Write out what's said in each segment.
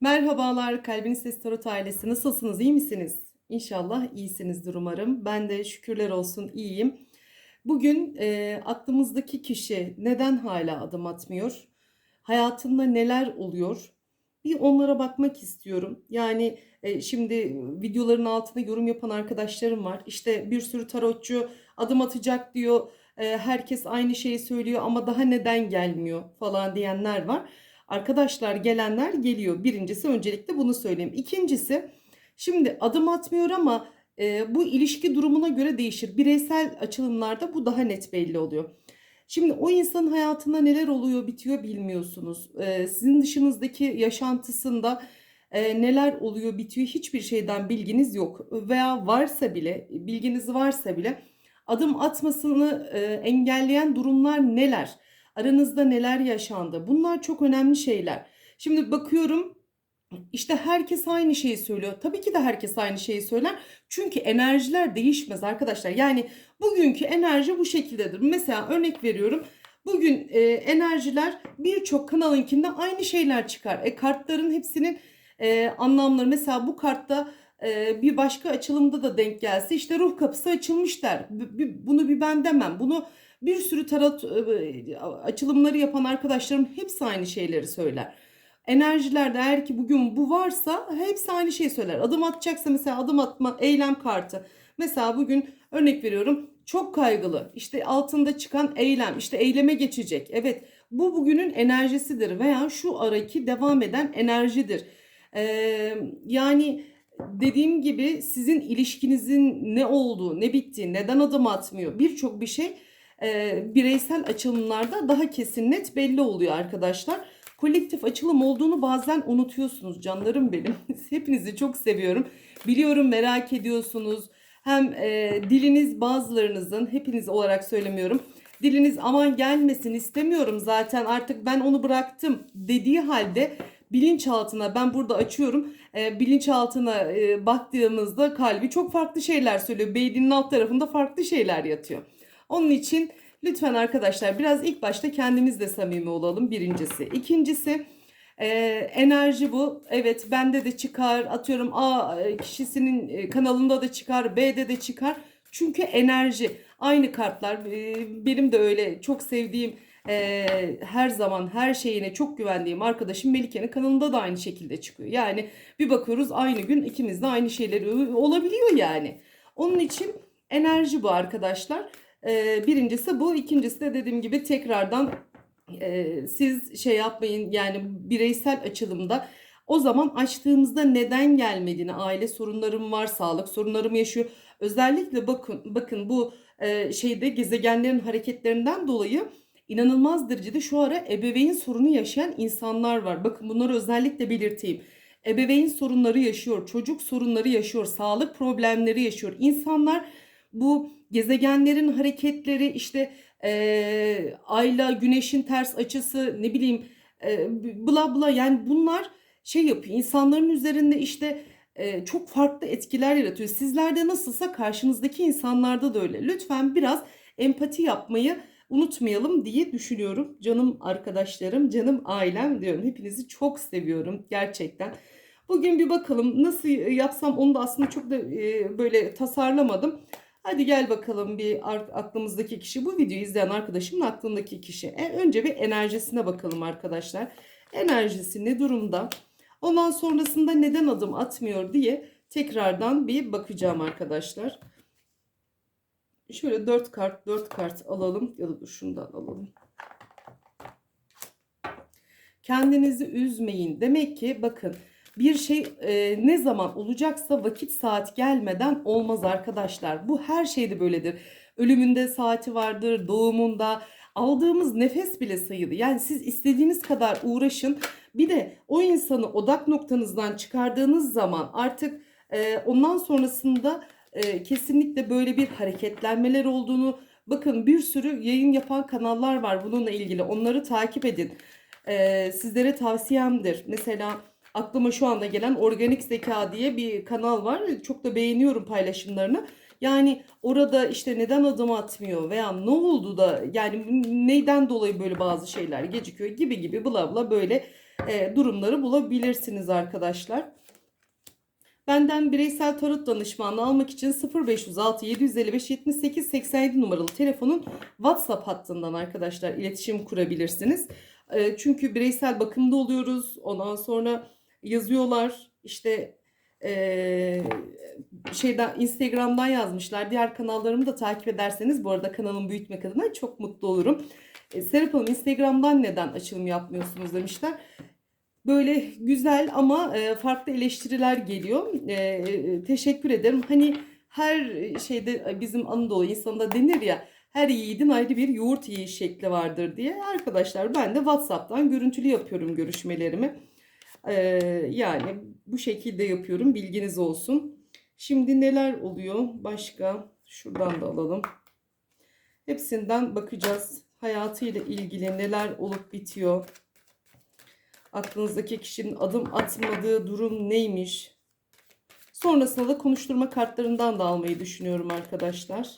Merhabalar Kalbin Ses Tarot ailesi nasılsınız iyi misiniz? İnşallah iyisinizdir umarım. Ben de şükürler olsun iyiyim. Bugün e, aklımızdaki kişi neden hala adım atmıyor? Hayatında neler oluyor? Bir onlara bakmak istiyorum. Yani e, şimdi videoların altına yorum yapan arkadaşlarım var. İşte bir sürü tarotçu adım atacak diyor. E, herkes aynı şeyi söylüyor ama daha neden gelmiyor falan diyenler var. Arkadaşlar gelenler geliyor. Birincisi öncelikle bunu söyleyeyim. İkincisi şimdi adım atmıyor ama e, bu ilişki durumuna göre değişir. Bireysel açılımlarda bu daha net belli oluyor. Şimdi o insanın hayatında neler oluyor bitiyor bilmiyorsunuz. E, sizin dışınızdaki yaşantısında e, neler oluyor bitiyor hiçbir şeyden bilginiz yok. Veya varsa bile bilginiz varsa bile adım atmasını e, engelleyen durumlar neler? Aranızda neler yaşandı? Bunlar çok önemli şeyler. Şimdi bakıyorum işte herkes aynı şeyi söylüyor. Tabii ki de herkes aynı şeyi söyler. Çünkü enerjiler değişmez arkadaşlar. Yani bugünkü enerji bu şekildedir. Mesela örnek veriyorum. Bugün e, enerjiler birçok kanalınkinde aynı şeyler çıkar. E, kartların hepsinin e, anlamları mesela bu kartta e, bir başka açılımda da denk gelse işte ruh kapısı açılmış der. B- bunu bir ben demem. Bunu bir sürü tarot e, açılımları yapan arkadaşlarım hepsi aynı şeyleri söyler. Enerjilerde eğer ki bugün bu varsa hepsi aynı şeyi söyler. Adım atacaksa mesela adım atma eylem kartı. Mesela bugün örnek veriyorum çok kaygılı. İşte altında çıkan eylem, işte eyleme geçecek. Evet bu bugünün enerjisidir veya şu araki devam eden enerjidir. Ee, yani dediğim gibi sizin ilişkinizin ne olduğu, ne bittiği, neden adım atmıyor birçok bir şey e, bireysel açılımlarda daha kesin net belli oluyor arkadaşlar. Kolektif açılım olduğunu bazen unutuyorsunuz canlarım benim. Hepinizi çok seviyorum. Biliyorum merak ediyorsunuz. Hem e, diliniz bazılarınızın hepiniz olarak söylemiyorum. Diliniz aman gelmesin istemiyorum zaten artık ben onu bıraktım dediği halde bilinçaltına ben burada açıyorum. E, bilinçaltına e, baktığımızda kalbi çok farklı şeyler söylüyor. Beyninin alt tarafında farklı şeyler yatıyor. Onun için lütfen arkadaşlar biraz ilk başta kendimizle samimi olalım birincisi. İkincisi e, enerji bu. Evet bende de çıkar atıyorum A e, kişisinin e, kanalında da çıkar B'de de çıkar. Çünkü enerji aynı kartlar e, benim de öyle çok sevdiğim her zaman her şeyine çok güvendiğim arkadaşım Melike'nin kanalında da aynı şekilde çıkıyor. Yani bir bakıyoruz aynı gün ikimiz de aynı şeyleri olabiliyor yani. Onun için enerji bu arkadaşlar. Ee, birincisi bu. ikincisi de dediğim gibi tekrardan e, siz şey yapmayın yani bireysel açılımda o zaman açtığımızda neden gelmediğini aile sorunlarım var, sağlık sorunlarım yaşıyor. Özellikle bakın bakın bu e, şeyde gezegenlerin hareketlerinden dolayı inanılmaz derecede şu ara ebeveyn sorunu yaşayan insanlar var. Bakın bunları özellikle belirteyim. Ebeveyn sorunları yaşıyor, çocuk sorunları yaşıyor, sağlık problemleri yaşıyor. İnsanlar bu gezegenlerin hareketleri işte e, ayla güneşin ters açısı ne bileyim e, bla bla yani bunlar şey yapıyor insanların üzerinde işte e, çok farklı etkiler yaratıyor. Sizlerde nasılsa karşınızdaki insanlarda da öyle. Lütfen biraz empati yapmayı unutmayalım diye düşünüyorum. Canım arkadaşlarım, canım ailem diyorum. Hepinizi çok seviyorum gerçekten. Bugün bir bakalım nasıl yapsam onu da aslında çok da e, böyle tasarlamadım. Hadi gel bakalım bir aklımızdaki kişi. Bu videoyu izleyen arkadaşımın aklındaki kişi. E, önce bir enerjisine bakalım arkadaşlar. Enerjisi ne durumda? Ondan sonrasında neden adım atmıyor diye tekrardan bir bakacağım arkadaşlar. Şöyle 4 kart 4 kart alalım ya da şundan alalım. Kendinizi üzmeyin. Demek ki bakın bir şey e, ne zaman olacaksa vakit saat gelmeden olmaz arkadaşlar. Bu her şeyde böyledir. Ölümünde saati vardır, doğumunda aldığımız nefes bile sayılı. Yani siz istediğiniz kadar uğraşın. Bir de o insanı odak noktanızdan çıkardığınız zaman artık e, ondan sonrasında e, kesinlikle böyle bir hareketlenmeler olduğunu bakın bir sürü yayın yapan kanallar var bununla ilgili. Onları takip edin. E, sizlere tavsiyemdir. Mesela aklıma şu anda gelen Organik Zeka diye bir kanal var. Çok da beğeniyorum paylaşımlarını. Yani orada işte neden adım atmıyor veya ne oldu da yani neyden dolayı böyle bazı şeyler gecikiyor gibi gibi bla bla böyle e, durumları bulabilirsiniz arkadaşlar. Benden bireysel tarot danışmanlığı almak için 0506 755 78 87 numaralı telefonun WhatsApp hattından arkadaşlar iletişim kurabilirsiniz. E, çünkü bireysel bakımda oluyoruz. Ondan sonra yazıyorlar işte e, şeyden Instagram'dan yazmışlar. Diğer kanallarımı da takip ederseniz bu arada kanalımı büyütmek adına çok mutlu olurum. E, Serap Hanım Instagram'dan neden açılım yapmıyorsunuz demişler. Böyle güzel ama e, farklı eleştiriler geliyor. E, e, teşekkür ederim. Hani her şeyde e, bizim Anadolu insanında denir ya her yiğidin ayrı bir yoğurt yiyiş şekli vardır diye. Arkadaşlar ben de WhatsApp'tan görüntülü yapıyorum görüşmelerimi. Yani bu şekilde yapıyorum bilginiz olsun. Şimdi neler oluyor başka? Şuradan da alalım. Hepsinden bakacağız. Hayatıyla ilgili neler olup bitiyor? Aklınızdaki kişinin adım atmadığı durum neymiş? Sonrasında da konuşturma kartlarından da almayı düşünüyorum arkadaşlar.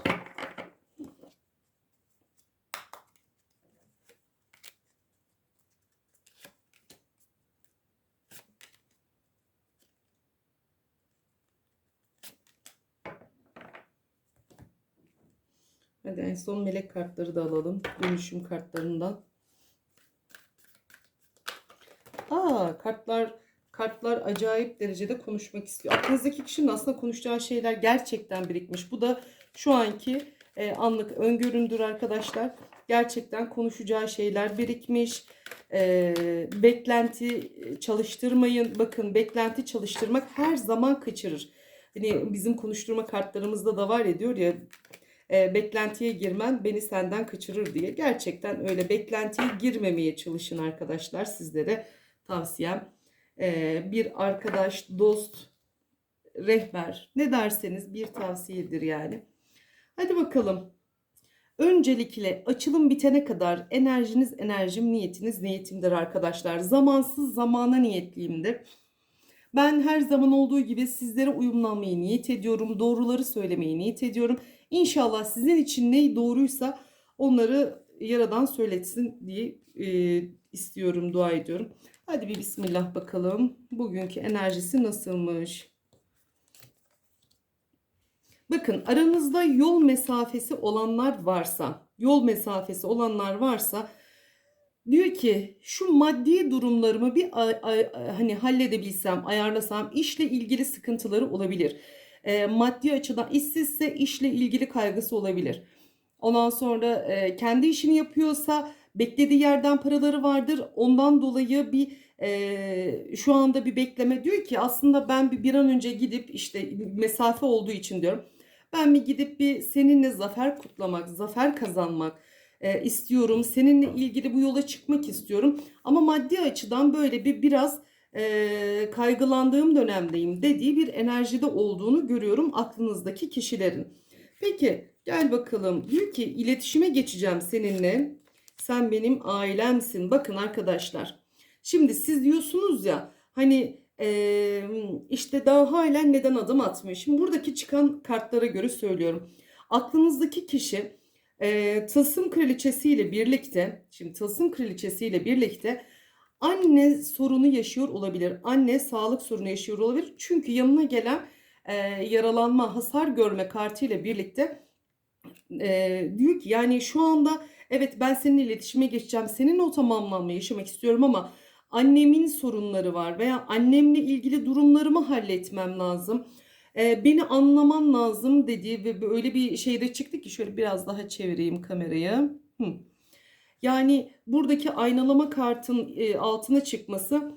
Son melek kartları da alalım. Dönüşüm kartlarından. Aa kartlar kartlar acayip derecede konuşmak istiyor. Aklınızdaki kişinin aslında konuşacağı şeyler gerçekten birikmiş. Bu da şu anki e, anlık öngörümdür arkadaşlar. Gerçekten konuşacağı şeyler birikmiş. E, beklenti çalıştırmayın. Bakın beklenti çalıştırmak her zaman kaçırır. Hani bizim konuşturma kartlarımızda da var ya diyor ya e, beklentiye girmen beni senden kaçırır diye. Gerçekten öyle beklentiye girmemeye çalışın arkadaşlar sizlere tavsiyem. Ee, bir arkadaş, dost, rehber ne derseniz bir tavsiyedir yani. Hadi bakalım. Öncelikle açılım bitene kadar enerjiniz enerjim, niyetiniz niyetimdir arkadaşlar. Zamansız zamana niyetliyimdir. Ben her zaman olduğu gibi sizlere uyumlanmayı niyet ediyorum. Doğruları söylemeyi niyet ediyorum. İnşallah sizin için ne doğruysa onları yaradan söyletsin diye e, istiyorum, dua ediyorum. Hadi bir bismillah bakalım. Bugünkü enerjisi nasılmış? Bakın aranızda yol mesafesi olanlar varsa, yol mesafesi olanlar varsa diyor ki şu maddi durumlarımı bir hani halledebilsem, ayarlasam işle ilgili sıkıntıları olabilir. E, maddi açıdan işsizse işle ilgili kaygısı olabilir. Ondan sonra e, kendi işini yapıyorsa beklediği yerden paraları vardır. Ondan dolayı bir e, şu anda bir bekleme diyor ki aslında ben bir, bir an önce gidip işte mesafe olduğu için diyorum. Ben bir gidip bir seninle zafer kutlamak, zafer kazanmak e, istiyorum. Seninle ilgili bu yola çıkmak istiyorum. Ama maddi açıdan böyle bir biraz e, kaygılandığım dönemdeyim dediği bir enerjide olduğunu görüyorum aklınızdaki kişilerin. Peki gel bakalım diyor ki iletişime geçeceğim seninle. Sen benim ailemsin. Bakın arkadaşlar. Şimdi siz diyorsunuz ya hani e, işte daha hala neden adım atmıyor. Şimdi buradaki çıkan kartlara göre söylüyorum. Aklınızdaki kişi e, tılsım kraliçesiyle birlikte şimdi tılsım kraliçesiyle birlikte anne sorunu yaşıyor olabilir. Anne sağlık sorunu yaşıyor olabilir. Çünkü yanına gelen e, yaralanma, hasar görme kartıyla birlikte e, diyor ki yani şu anda evet ben seninle iletişime geçeceğim. Senin o tamamlanmayı yaşamak istiyorum ama annemin sorunları var veya annemle ilgili durumlarımı halletmem lazım. E, beni anlaman lazım dediği ve böyle bir şeyde çıktı ki şöyle biraz daha çevireyim kamerayı. Hı. Yani buradaki aynalama kartın e, altına çıkması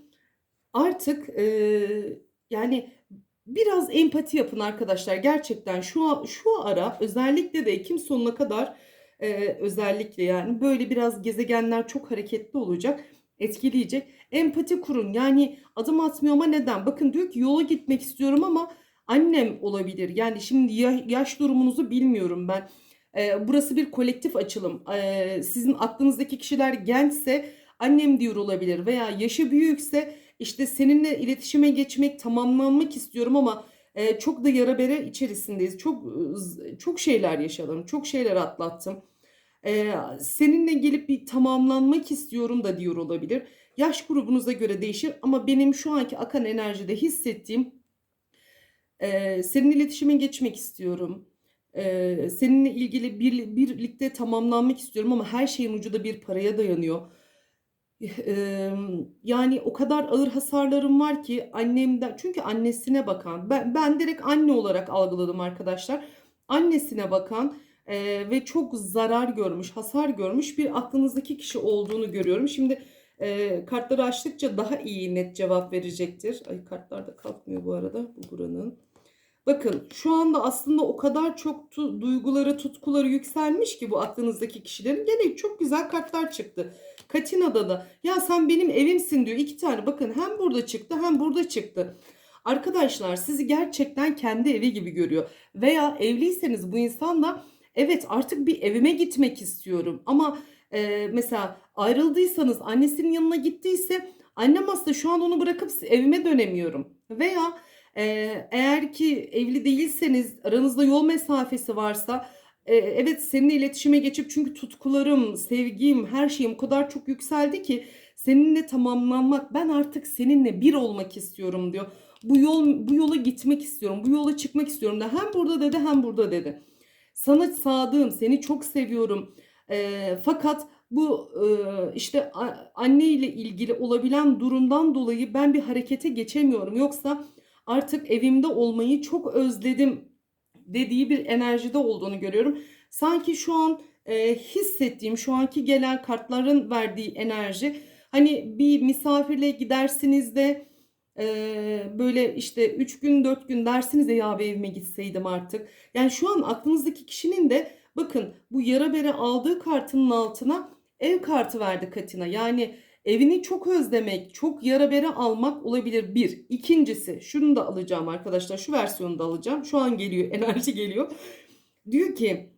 artık e, yani biraz empati yapın arkadaşlar. Gerçekten şu şu ara özellikle de Ekim sonuna kadar e, özellikle yani böyle biraz gezegenler çok hareketli olacak, etkileyecek. Empati kurun. Yani adım atmıyor ama neden? Bakın diyor ki yola gitmek istiyorum ama annem olabilir. Yani şimdi yaş durumunuzu bilmiyorum ben. E, burası bir kolektif açılım. E, sizin aklınızdaki kişiler gençse annem diyor olabilir veya yaşı büyükse işte seninle iletişime geçmek, tamamlanmak istiyorum ama e, çok da yara bere içerisindeyiz. Çok çok şeyler yaşadım, çok şeyler atlattım. E, seninle gelip bir tamamlanmak istiyorum da diyor olabilir. Yaş grubunuza göre değişir ama benim şu anki akan enerjide hissettiğim e, senin iletişime geçmek istiyorum. Seninle ilgili bir, birlikte tamamlanmak istiyorum ama her şeyin ucu da bir paraya dayanıyor. Yani o kadar ağır hasarlarım var ki annemden çünkü annesine bakan ben, ben direkt anne olarak algıladım arkadaşlar. Annesine bakan e, ve çok zarar görmüş, hasar görmüş bir aklınızdaki kişi olduğunu görüyorum. Şimdi e, kartları açtıkça daha iyi net cevap verecektir. Ay kartlar da kalkmıyor bu arada bu buranın. Bakın şu anda aslında o kadar çok tu- duyguları, tutkuları yükselmiş ki bu aklınızdaki kişilerin. Gene çok güzel kartlar çıktı. Katina'da da ya sen benim evimsin diyor. iki tane bakın hem burada çıktı hem burada çıktı. Arkadaşlar sizi gerçekten kendi evi gibi görüyor. Veya evliyseniz bu insanla evet artık bir evime gitmek istiyorum. Ama e, mesela ayrıldıysanız annesinin yanına gittiyse annem aslında şu an onu bırakıp evime dönemiyorum. Veya eğer ki evli değilseniz aranızda yol mesafesi varsa e, evet seninle iletişime geçip çünkü tutkularım, sevgim, her şeyim o kadar çok yükseldi ki seninle tamamlanmak, ben artık seninle bir olmak istiyorum diyor. Bu yol bu yola gitmek istiyorum. Bu yola çıkmak istiyorum da hem burada dedi hem burada dedi. Sana sadığım, seni çok seviyorum. E, fakat bu e, işte anne ile ilgili olabilen durumdan dolayı ben bir harekete geçemiyorum. Yoksa artık evimde olmayı çok özledim dediği bir enerjide olduğunu görüyorum. Sanki şu an e, hissettiğim, şu anki gelen kartların verdiği enerji hani bir misafirle gidersiniz de e, böyle işte 3 gün 4 gün dersiniz de ya evime gitseydim artık. Yani şu an aklınızdaki kişinin de bakın bu yara bere aldığı kartının altına ev kartı verdi Katina. Yani evini çok özlemek, çok yara bere almak olabilir bir. İkincisi şunu da alacağım arkadaşlar. Şu versiyonu da alacağım. Şu an geliyor enerji geliyor. Diyor ki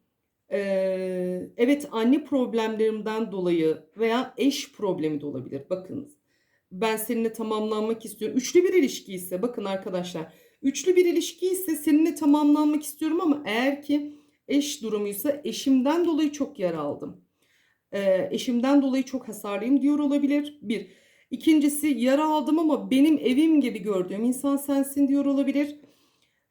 eee, evet anne problemlerimden dolayı veya eş problemi de olabilir. Bakınız ben seninle tamamlanmak istiyorum. Üçlü bir ilişki ise bakın arkadaşlar. Üçlü bir ilişki ise seninle tamamlanmak istiyorum ama eğer ki eş durumuysa eşimden dolayı çok yara aldım. Ee, eşimden dolayı çok hasarlıyım diyor olabilir. Bir. İkincisi yara aldım ama benim evim gibi gördüğüm insan sensin diyor olabilir.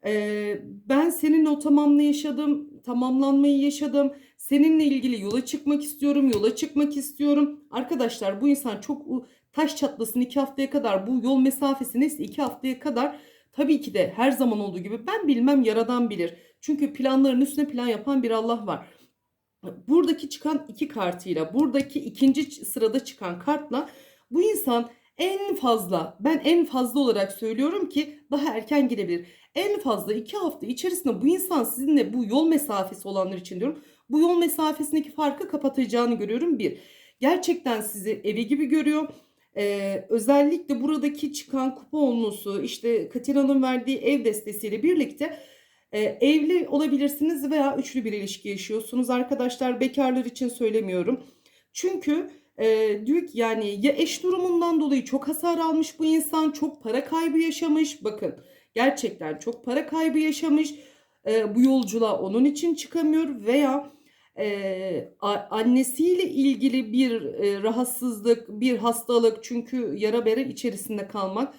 Ee, ben seninle o tamamlı yaşadım, tamamlanmayı yaşadım. Seninle ilgili yola çıkmak istiyorum, yola çıkmak istiyorum. Arkadaşlar bu insan çok taş çatlasın iki haftaya kadar bu yol mesafesi neyse iki haftaya kadar tabii ki de her zaman olduğu gibi ben bilmem yaradan bilir. Çünkü planların üstüne plan yapan bir Allah var. Buradaki çıkan iki kartıyla buradaki ikinci sırada çıkan kartla bu insan en fazla ben en fazla olarak söylüyorum ki daha erken gidebilir. En fazla iki hafta içerisinde bu insan sizinle bu yol mesafesi olanlar için diyorum. Bu yol mesafesindeki farkı kapatacağını görüyorum bir. Gerçekten sizi evi gibi görüyor. Ee, özellikle buradaki çıkan kupa onlusu işte Katina'nın verdiği ev destesiyle birlikte e, evli olabilirsiniz veya üçlü bir ilişki yaşıyorsunuz. Arkadaşlar bekarlar için söylemiyorum. Çünkü e, ki yani ya eş durumundan dolayı çok hasar almış bu insan, çok para kaybı yaşamış. Bakın gerçekten çok para kaybı yaşamış. E, bu yolculuğa onun için çıkamıyor veya e, annesiyle ilgili bir e, rahatsızlık, bir hastalık çünkü yara bere içerisinde kalmak.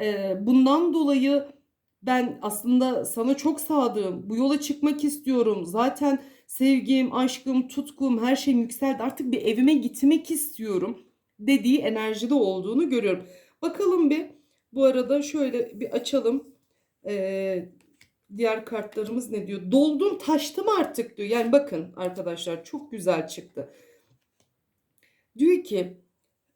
E, bundan dolayı ben aslında sana çok sadığım, bu yola çıkmak istiyorum. Zaten sevgim, aşkım, tutkum, her şeyim yükseldi. Artık bir evime gitmek istiyorum dediği enerjide olduğunu görüyorum. Bakalım bir bu arada şöyle bir açalım. Ee, diğer kartlarımız ne diyor? Doldum taştım artık diyor. Yani bakın arkadaşlar çok güzel çıktı. Diyor ki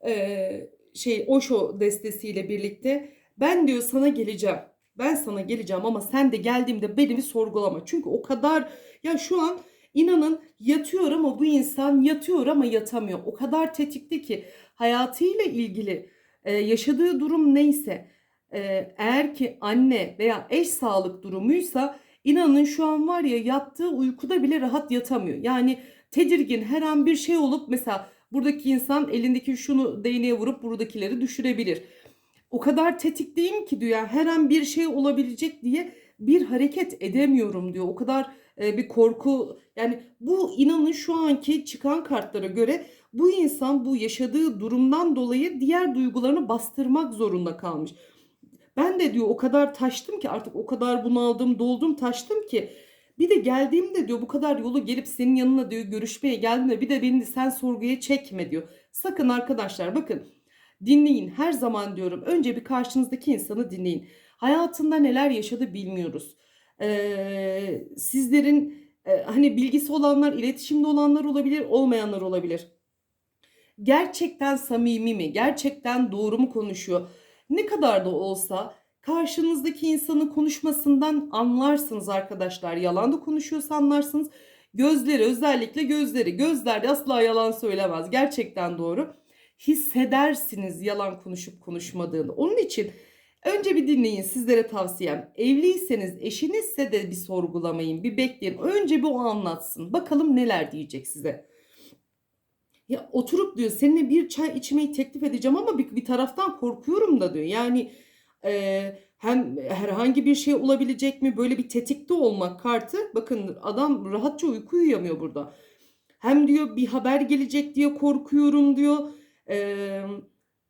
e, şey Osho destesiyle birlikte ben diyor sana geleceğim. Ben sana geleceğim ama sen de geldiğimde beni sorgulama. Çünkü o kadar ya şu an inanın yatıyor ama bu insan yatıyor ama yatamıyor. O kadar tetikte ki hayatıyla ilgili e, yaşadığı durum neyse e, eğer ki anne veya eş sağlık durumuysa inanın şu an var ya yattığı uykuda bile rahat yatamıyor. Yani tedirgin her an bir şey olup mesela buradaki insan elindeki şunu değneğe vurup buradakileri düşürebilir. O kadar tetikteyim ki diyor yani her an bir şey olabilecek diye bir hareket edemiyorum diyor. O kadar e, bir korku yani bu inanın şu anki çıkan kartlara göre bu insan bu yaşadığı durumdan dolayı diğer duygularını bastırmak zorunda kalmış. Ben de diyor o kadar taştım ki artık o kadar bunaldım, doldum, taştım ki bir de geldiğimde diyor bu kadar yolu gelip senin yanına diyor görüşmeye geldiğimde bir de beni de sen sorguya çekme diyor. Sakın arkadaşlar bakın dinleyin her zaman diyorum önce bir karşınızdaki insanı dinleyin. Hayatında neler yaşadı bilmiyoruz. Ee, sizlerin e, hani bilgisi olanlar, iletişimde olanlar olabilir, olmayanlar olabilir. Gerçekten samimi mi? Gerçekten doğru mu konuşuyor? Ne kadar da olsa karşınızdaki insanın konuşmasından anlarsınız arkadaşlar. Yalan da konuşuyorsa anlarsınız. Gözleri özellikle gözleri. Gözler de asla yalan söylemez. Gerçekten doğru. Hissedersiniz yalan konuşup konuşmadığını. Onun için önce bir dinleyin sizlere tavsiyem. Evliyseniz eşinizse de bir sorgulamayın. Bir bekleyin. Önce bir o anlatsın. Bakalım neler diyecek size. Ya oturup diyor seninle bir çay içmeyi teklif edeceğim ama bir, bir taraftan korkuyorum da diyor. Yani e, hem herhangi bir şey olabilecek mi böyle bir tetikte olmak kartı. Bakın adam rahatça uyku uyuyamıyor burada. Hem diyor bir haber gelecek diye korkuyorum diyor. E,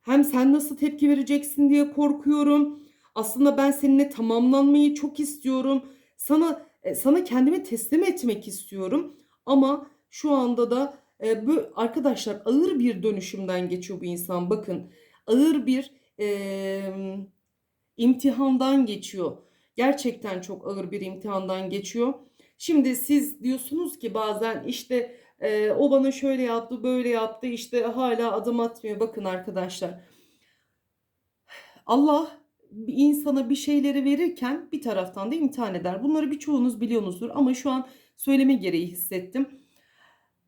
hem sen nasıl tepki vereceksin diye korkuyorum. Aslında ben seninle tamamlanmayı çok istiyorum. Sana e, sana kendimi teslim etmek istiyorum. Ama şu anda da e, bu arkadaşlar ağır bir dönüşümden geçiyor bu insan. Bakın ağır bir e, imtihandan geçiyor. Gerçekten çok ağır bir imtihandan geçiyor. Şimdi siz diyorsunuz ki bazen işte e, o bana şöyle yaptı, böyle yaptı, işte hala adım atmıyor. Bakın arkadaşlar. Allah bir insana bir şeyleri verirken bir taraftan da imtihan eder. Bunları birçoğunuz biliyorsunuzdur ama şu an söyleme gereği hissettim.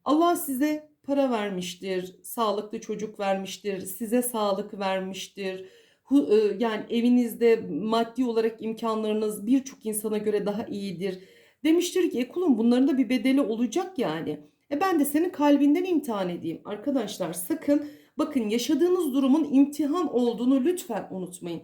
Allah size para vermiştir, sağlıklı çocuk vermiştir, size sağlık vermiştir. E, Yani evinizde maddi olarak imkanlarınız birçok insana göre daha iyidir. Demiştir ki e kulum bunların da bir bedeli olacak yani. E ben de senin kalbinden imtihan edeyim. Arkadaşlar sakın bakın yaşadığınız durumun imtihan olduğunu lütfen unutmayın.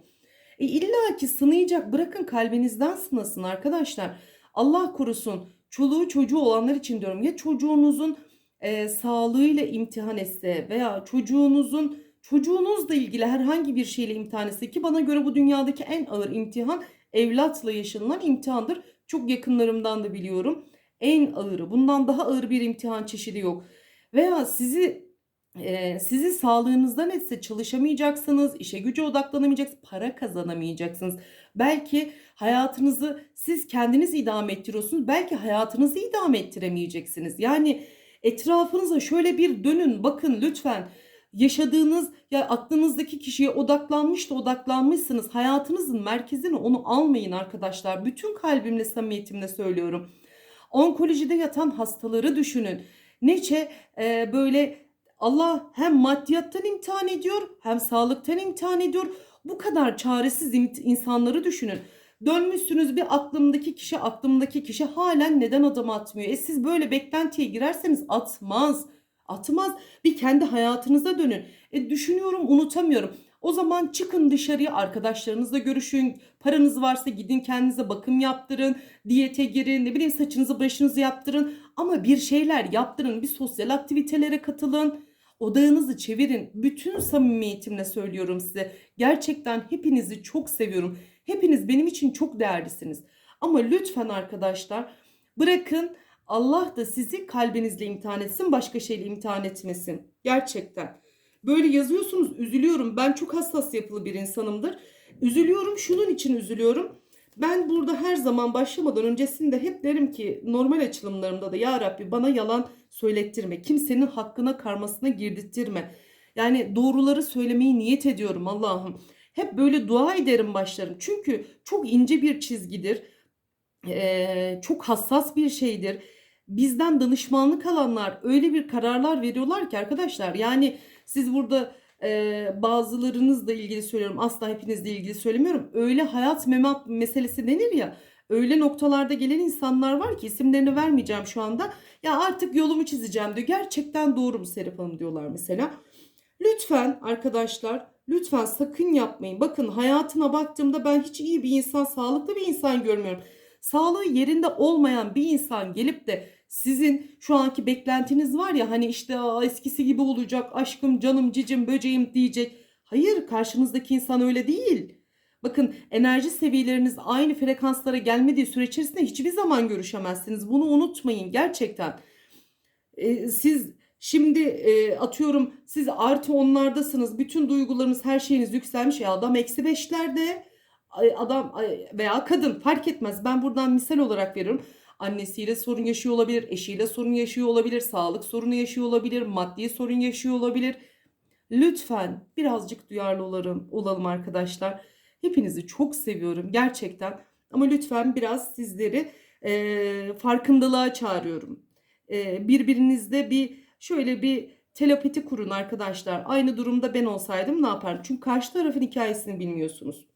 E illa ki sınayacak bırakın kalbinizden sınasın arkadaşlar. Allah korusun çoluğu çocuğu olanlar için diyorum ya çocuğunuzun e, sağlığıyla imtihan etse veya çocuğunuzun çocuğunuzla ilgili herhangi bir şeyle imtihan etse ki bana göre bu dünyadaki en ağır imtihan evlatla yaşanılan imtihandır. Çok yakınlarımdan da biliyorum. En ağırı. Bundan daha ağır bir imtihan çeşidi yok. Veya sizi e, sizi sağlığınızdan etse çalışamayacaksınız, işe güce odaklanamayacaksınız, para kazanamayacaksınız. Belki hayatınızı siz kendiniz idame ettiriyorsunuz. Belki hayatınızı idame ettiremeyeceksiniz. Yani etrafınıza şöyle bir dönün bakın lütfen yaşadığınız ya aklınızdaki kişiye odaklanmış da odaklanmışsınız hayatınızın merkezini onu almayın arkadaşlar bütün kalbimle samimiyetimle söylüyorum onkolojide yatan hastaları düşünün Nietzsche e, böyle Allah hem maddiyattan imtihan ediyor hem sağlıktan imtihan ediyor bu kadar çaresiz insanları düşünün Dönmüşsünüz bir aklımdaki kişi aklımdaki kişi halen neden adım atmıyor? E siz böyle beklentiye girerseniz atmaz. Atmaz. Bir kendi hayatınıza dönün. E düşünüyorum unutamıyorum. O zaman çıkın dışarıya arkadaşlarınızla görüşün. Paranız varsa gidin kendinize bakım yaptırın. Diyete girin. Ne bileyim saçınızı başınızı yaptırın. Ama bir şeyler yaptırın. Bir sosyal aktivitelere katılın. Odağınızı çevirin. Bütün samimiyetimle söylüyorum size. Gerçekten hepinizi çok seviyorum. Hepiniz benim için çok değerlisiniz. Ama lütfen arkadaşlar bırakın Allah da sizi kalbinizle imtihan etsin, başka şeyle imtihan etmesin. Gerçekten. Böyle yazıyorsunuz, üzülüyorum. Ben çok hassas yapılı bir insanımdır. Üzülüyorum, şunun için üzülüyorum. Ben burada her zaman başlamadan öncesinde hep derim ki normal açılımlarımda da ya Rabbi bana yalan söylettirme. Kimsenin hakkına karmasına girdirttirme. Yani doğruları söylemeyi niyet ediyorum Allah'ım. Hep böyle dua ederim başlarım. Çünkü çok ince bir çizgidir. Ee, çok hassas bir şeydir. Bizden danışmanlık alanlar öyle bir kararlar veriyorlar ki arkadaşlar. Yani siz burada e, bazılarınızla ilgili söylüyorum. Asla hepinizle ilgili söylemiyorum. Öyle hayat memat meselesi denir ya. Öyle noktalarda gelen insanlar var ki isimlerini vermeyeceğim şu anda. Ya artık yolumu çizeceğim diyor. Gerçekten doğru mu Serap Hanım diyorlar mesela. Lütfen arkadaşlar lütfen sakın yapmayın. Bakın hayatına baktığımda ben hiç iyi bir insan, sağlıklı bir insan görmüyorum. Sağlığı yerinde olmayan bir insan gelip de sizin şu anki beklentiniz var ya hani işte "Aa, eskisi gibi olacak, aşkım, canım, cicim, böceğim diyecek. Hayır, karşınızdaki insan öyle değil. Bakın enerji seviyeleriniz aynı frekanslara gelmediği süre içerisinde hiçbir zaman görüşemezsiniz. Bunu unutmayın gerçekten. Ee, siz şimdi e, atıyorum siz artı onlardasınız. Bütün duygularınız her şeyiniz yükselmiş. Ya adam eksi beşlerde adam veya kadın fark etmez. Ben buradan misal olarak veriyorum. Annesiyle sorun yaşıyor olabilir, eşiyle sorun yaşıyor olabilir, sağlık sorunu yaşıyor olabilir, maddi sorun yaşıyor olabilir. Lütfen birazcık duyarlı olalım, olalım arkadaşlar. Hepinizi çok seviyorum gerçekten. Ama lütfen biraz sizleri e, farkındalığa çağırıyorum. E, birbirinizde bir şöyle bir telepati kurun arkadaşlar. Aynı durumda ben olsaydım ne yapardım? Çünkü karşı tarafın hikayesini bilmiyorsunuz.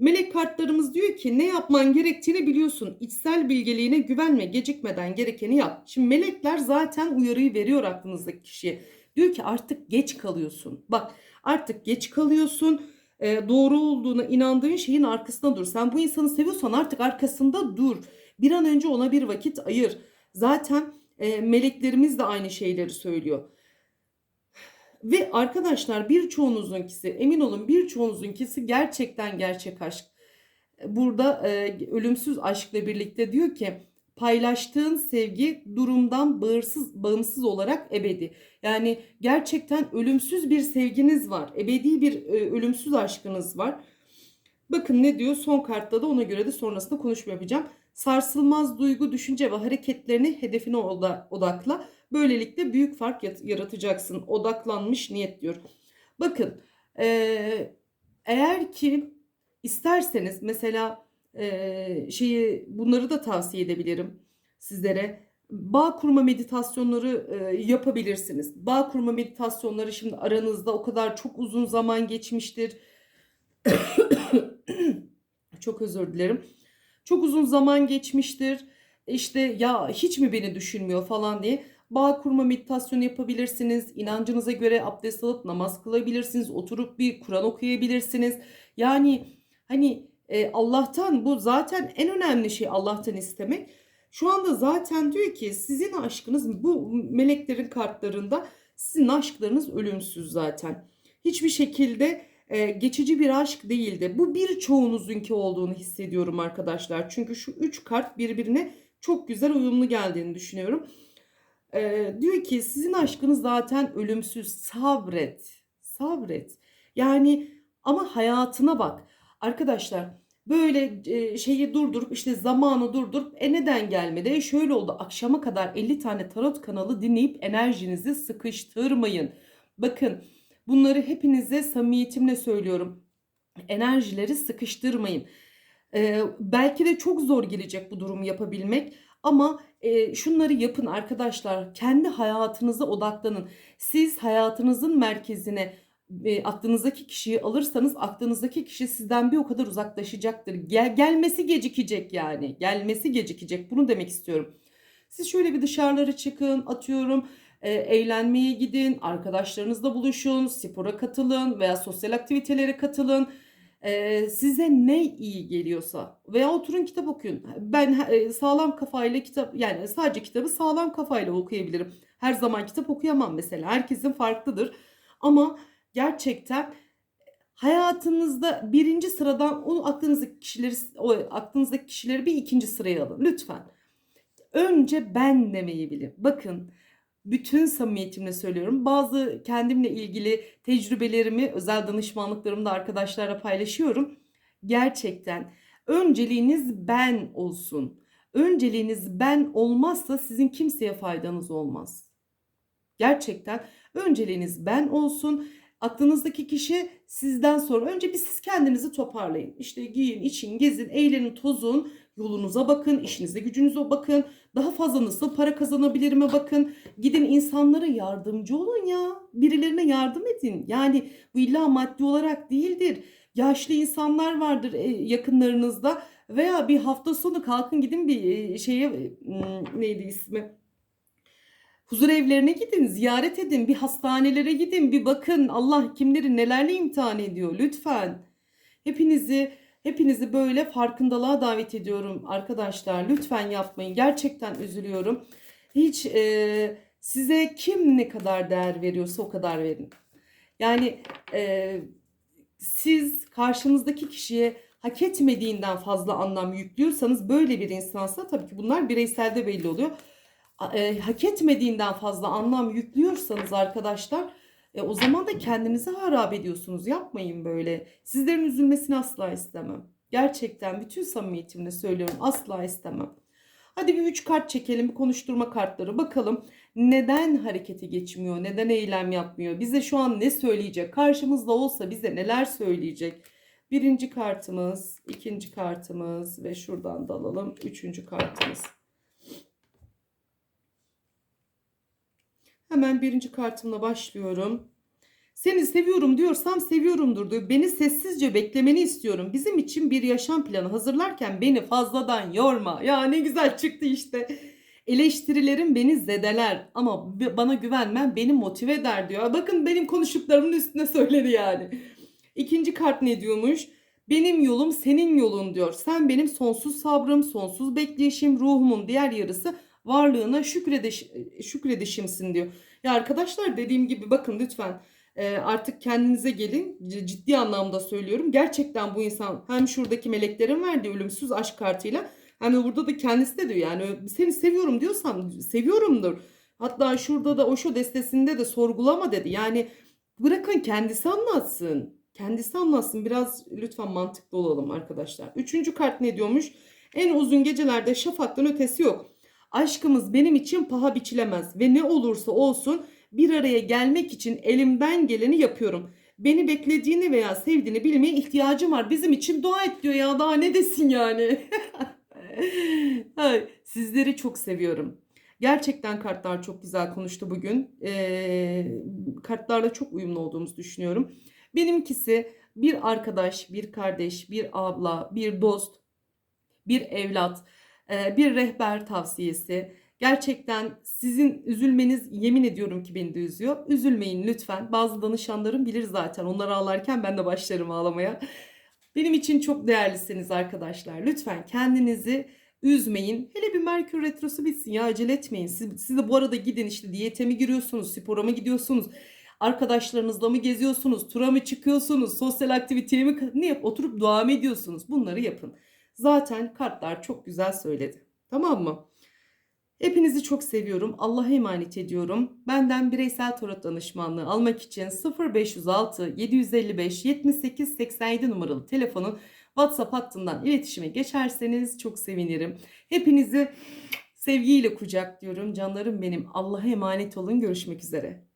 Melek kartlarımız diyor ki ne yapman gerektiğini biliyorsun. İçsel bilgeliğine güvenme, gecikmeden gerekeni yap. Şimdi melekler zaten uyarıyı veriyor aklınızdaki kişiye. Diyor ki artık geç kalıyorsun. Bak artık geç kalıyorsun. Ee, doğru olduğuna inandığın şeyin arkasında dur. Sen bu insanı seviyorsan artık arkasında dur. Bir an önce ona bir vakit ayır. Zaten e, meleklerimiz de aynı şeyleri söylüyor. Ve arkadaşlar birçoğunuzunkisi emin olun birçoğunuzunkisi gerçekten gerçek aşk. Burada e, ölümsüz aşkla birlikte diyor ki paylaştığın sevgi durumdan bağımsız, bağımsız olarak ebedi. Yani gerçekten ölümsüz bir sevginiz var. Ebedi bir e, ölümsüz aşkınız var. Bakın ne diyor son kartta da ona göre de sonrasında konuşma yapacağım. Sarsılmaz duygu, düşünce ve hareketlerini hedefine oda- odakla. Böylelikle büyük fark yaratacaksın. Odaklanmış niyet diyor. Bakın eğer ki isterseniz mesela şeyi bunları da tavsiye edebilirim sizlere. Bağ kurma meditasyonları yapabilirsiniz. Bağ kurma meditasyonları şimdi aranızda o kadar çok uzun zaman geçmiştir. Çok özür dilerim. Çok uzun zaman geçmiştir. İşte ya hiç mi beni düşünmüyor falan diye bağ kurma meditasyonu yapabilirsiniz. İnancınıza göre abdest alıp namaz kılabilirsiniz. Oturup bir Kur'an okuyabilirsiniz. Yani hani e, Allah'tan bu zaten en önemli şey Allah'tan istemek. Şu anda zaten diyor ki sizin aşkınız bu meleklerin kartlarında sizin aşklarınız ölümsüz zaten. Hiçbir şekilde e, geçici bir aşk değildi. Bu birçoğunuzunki olduğunu hissediyorum arkadaşlar. Çünkü şu üç kart birbirine çok güzel uyumlu geldiğini düşünüyorum. E, diyor ki sizin aşkınız zaten ölümsüz. Sabret. Sabret. Yani ama hayatına bak. Arkadaşlar böyle e, şeyi durdurup işte zamanı durdurup e neden gelmedi? E şöyle oldu. Akşama kadar 50 tane tarot kanalı dinleyip enerjinizi sıkıştırmayın. Bakın bunları hepinize samimiyetimle söylüyorum. Enerjileri sıkıştırmayın. Ee, belki de çok zor gelecek bu durumu yapabilmek ama e, şunları yapın arkadaşlar. Kendi hayatınıza odaklanın. Siz hayatınızın merkezine e, aklınızdaki kişiyi alırsanız aklınızdaki kişi sizden bir o kadar uzaklaşacaktır. Gel, gelmesi gecikecek yani. Gelmesi gecikecek. Bunu demek istiyorum. Siz şöyle bir dışarılara çıkın, atıyorum e, eğlenmeye gidin, arkadaşlarınızla buluşun, spora katılın veya sosyal aktivitelere katılın. E, size ne iyi geliyorsa veya oturun kitap okuyun. Ben e, sağlam kafayla kitap yani sadece kitabı sağlam kafayla okuyabilirim. Her zaman kitap okuyamam mesela. Herkesin farklıdır. Ama gerçekten hayatınızda birinci sıradan o aklınızdaki kişileri o aklınızdaki kişileri bir ikinci sıraya alın lütfen. Önce ben demeyi bilin. Bakın bütün samimiyetimle söylüyorum. Bazı kendimle ilgili tecrübelerimi özel danışmanlıklarımda arkadaşlarla paylaşıyorum. Gerçekten önceliğiniz ben olsun. Önceliğiniz ben olmazsa sizin kimseye faydanız olmaz. Gerçekten önceliğiniz ben olsun. Aklınızdaki kişi sizden sonra önce bir siz kendinizi toparlayın. İşte giyin, için, gezin, eğlenin, tozun, yolunuza bakın, işinize, gücünüze bakın. Daha fazla nasıl para kazanabilirime bakın. Gidin insanlara yardımcı olun ya. Birilerine yardım edin. Yani bu illa maddi olarak değildir. Yaşlı insanlar vardır e, yakınlarınızda veya bir hafta sonu kalkın gidin bir e, şeye m, neydi ismi? Huzur evlerine gidin, ziyaret edin, bir hastanelere gidin, bir bakın Allah kimleri nelerle imtihan ediyor lütfen. Hepinizi hepinizi böyle farkındalığa davet ediyorum arkadaşlar. Lütfen yapmayın. Gerçekten üzülüyorum. Hiç e, size kim ne kadar değer veriyorsa o kadar verin. Yani e, siz karşınızdaki kişiye hak etmediğinden fazla anlam yüklüyorsanız böyle bir insansa tabii ki bunlar bireyselde belli oluyor. E, hak etmediğinden fazla anlam yüklüyorsanız arkadaşlar e, o zaman da kendinizi harap ediyorsunuz. Yapmayın böyle. Sizlerin üzülmesini asla istemem. Gerçekten bütün samimiyetimle söylüyorum asla istemem. Hadi bir üç kart çekelim, bir konuşturma kartları. Bakalım neden harekete geçmiyor, neden eylem yapmıyor, bize şu an ne söyleyecek, karşımızda olsa bize neler söyleyecek. Birinci kartımız, ikinci kartımız ve şuradan da alalım üçüncü kartımız. Hemen birinci kartımla başlıyorum. Seni seviyorum diyorsam seviyorumdur diyor. Beni sessizce beklemeni istiyorum. Bizim için bir yaşam planı hazırlarken beni fazladan yorma. Ya ne güzel çıktı işte. Eleştirilerim beni zedeler ama bana güvenmen beni motive eder diyor. Bakın benim konuştuklarımın üstüne söyledi yani. İkinci kart ne diyormuş? Benim yolum senin yolun diyor. Sen benim sonsuz sabrım, sonsuz bekleyişim, ruhumun diğer yarısı varlığına şükredeş, şükredişimsin diyor. Ya arkadaşlar dediğim gibi bakın lütfen e, artık kendinize gelin. Ciddi anlamda söylüyorum. Gerçekten bu insan hem şuradaki meleklerin verdiği ölümsüz aşk kartıyla hem de burada da kendisi de diyor yani seni seviyorum diyorsam seviyorumdur. Hatta şurada da Osho destesinde de sorgulama dedi. Yani bırakın kendisi anlatsın. Kendisi anlatsın. Biraz lütfen mantıklı olalım arkadaşlar. Üçüncü kart ne diyormuş? En uzun gecelerde şafaktan ötesi yok. Aşkımız benim için paha biçilemez ve ne olursa olsun bir araya gelmek için elimden geleni yapıyorum. Beni beklediğini veya sevdiğini bilmeye ihtiyacım var. Bizim için dua et diyor ya daha ne desin yani. Sizleri çok seviyorum. Gerçekten kartlar çok güzel konuştu bugün. Ee, kartlarla çok uyumlu olduğumuzu düşünüyorum. Benimkisi bir arkadaş, bir kardeş, bir abla, bir dost, bir evlat, e, bir rehber tavsiyesi. Gerçekten sizin üzülmeniz yemin ediyorum ki beni de üzüyor. Üzülmeyin lütfen. Bazı danışanlarım bilir zaten. Onlar ağlarken ben de başlarım ağlamaya. Benim için çok değerlisiniz arkadaşlar. Lütfen kendinizi üzmeyin. Hele bir Merkür Retrosu bitsin ya acele etmeyin. Siz, siz de bu arada gidin işte diyete mi giriyorsunuz, spora mı gidiyorsunuz? Arkadaşlarınızla mı geziyorsunuz, tura mı çıkıyorsunuz, sosyal aktiviteye mi ne yap oturup dua mı ediyorsunuz? Bunları yapın. Zaten kartlar çok güzel söyledi. Tamam mı? Hepinizi çok seviyorum. Allah'a emanet ediyorum. Benden bireysel tarot danışmanlığı almak için 0506 755 78 87 numaralı telefonun WhatsApp hattından iletişime geçerseniz çok sevinirim. Hepinizi sevgiyle kucaklıyorum. Canlarım benim. Allah'a emanet olun. Görüşmek üzere.